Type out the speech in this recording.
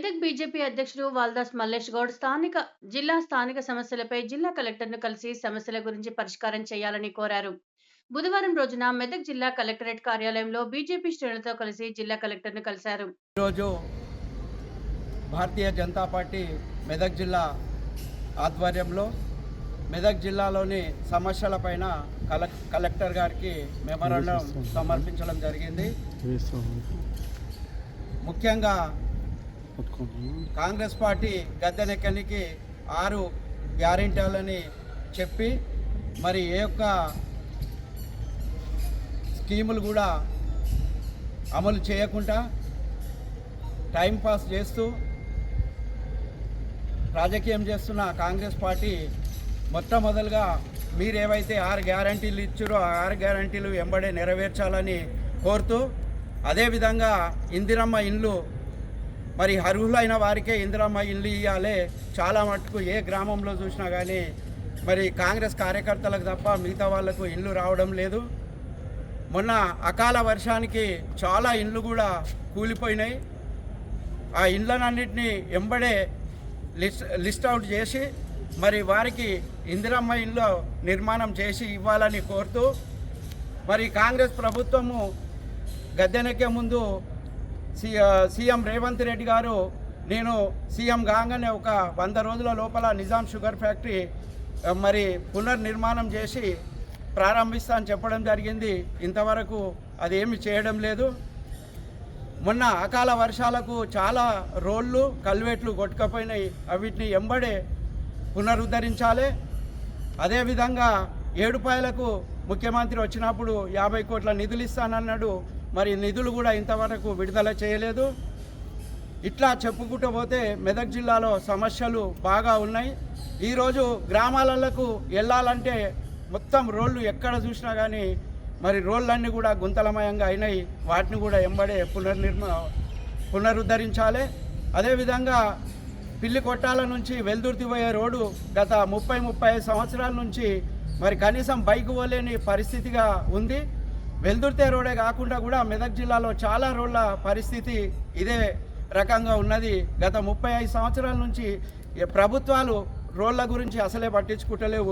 Medak BJP అధ్యక్షుడు వాల్దాస్ మల్లేష్ గౌడ్ స్థానిక జిల్లా స్థానిక సమస్యలపై జిల్లా కలెక్టర్ను కలిసి సమస్యల గురించి పరిష్కారం చేయాలని కోరారు. బుధవారం రోజున మెదక్ జిల్లా కలెక్టరేట్ కార్యాలయంలో బీజేపీ శ్రేణులతో కలిసి జిల్లా కలెక్టర్ను కలిశారు. ఈరోజు భారతీయ జనతా పార్టీ మెదక్ జిల్లా ఆధ్వర్యంలో మెదక్ జిల్లాలోని సమస్యలపైన కల కలెక్టర్ గారికి మెమరాండం సమర్పించడం జరిగింది. ముఖ్యంగా కాంగ్రెస్ పార్టీ గద్దెనెక్కనికి ఆరు గ్యారెంటీలని చెప్పి మరి ఏ యొక్క స్కీములు కూడా అమలు చేయకుండా టైం పాస్ చేస్తూ రాజకీయం చేస్తున్న కాంగ్రెస్ పార్టీ మొట్టమొదలుగా మీరు ఏవైతే ఆరు గ్యారంటీలు ఇచ్చారో ఆ ఆరు గ్యారంటీలు వెంబడే నెరవేర్చాలని కోరుతూ అదేవిధంగా ఇందిరమ్మ ఇండ్లు మరి అర్హులైన వారికే ఇందిరమ్మ ఇల్లు ఇవ్వాలి చాలా మటుకు ఏ గ్రామంలో చూసినా కానీ మరి కాంగ్రెస్ కార్యకర్తలకు తప్ప మిగతా వాళ్ళకు ఇల్లు రావడం లేదు. మొన్న అకాల వర్షానికి చాలా ఇండ్లు కూడా కూలిపోయినాయి. ఆ ఇండ్లనన్నింటినీ ఎంబడే లిస్ట్ లిస్ట్ అవుట్ చేసి మరి వారికి ఇందిరమ్మ ఇల్లు నిర్మాణం చేసి ఇవ్వాలని కోరుతూ మరి కాంగ్రెస్ ప్రభుత్వము గద్దెనెక్కే ముందు సీఎం రేవంత్ రెడ్డి గారు నేను సీఎం కాగానే ఒక వంద రోజుల లోపల నిజాం షుగర్ ఫ్యాక్టరీ మరి పునర్నిర్మాణం చేసి ప్రారంభిస్తా అని చెప్పడం జరిగింది. ఇంతవరకు అదేమి చేయడం లేదు. మొన్న అకాల వర్షాలకు చాలా రోళ్ళు కల్వెట్లు కొట్టుకపోయినాయి. అవిటిని ఎంబడే పునరుద్ధరించాలి. అదేవిధంగా ఏడుపాయలకు ముఖ్యమంత్రి వచ్చినప్పుడు యాభై కోట్ల నిధులు ఇస్తానన్నాడు. మరి నిధులు కూడా ఇంతవరకు విడుదల చేయలేదు. ఇట్లా చెప్పుకుంటూ పోతే మెదక్ జిల్లాలో సమస్యలు బాగా ఉన్నాయి. ఈరోజు గ్రామాలకు వెళ్ళాలంటే మొత్తం రోళ్ళు ఎక్కడ చూసినా కానీ మరి రోళ్ళన్నీ కూడా గుంతలమయంగా అయినాయి. వాటిని కూడా ఎంబడే పునర్నిర్మ పునరుద్ధరించాలి. అదేవిధంగా పిల్లి కొట్టాల నుంచి వెల్దుర్తి పోయే రోడ్డు గత ముప్పై ముప్పై సంవత్సరాల నుంచి మరి కనీసం బైక్ పోలేని పరిస్థితిగా ఉంది. వెల్దుర్తే రోడే కాకుండా కూడా మెదక్ జిల్లాలో చాలా రోడ్ల పరిస్థితి ఇదే రకంగా ఉన్నది. గత ముప్పై ఐదు సంవత్సరాల నుంచి ప్రభుత్వాలు రోడ్ల గురించి అసలే పట్టించుకుంటలేవు.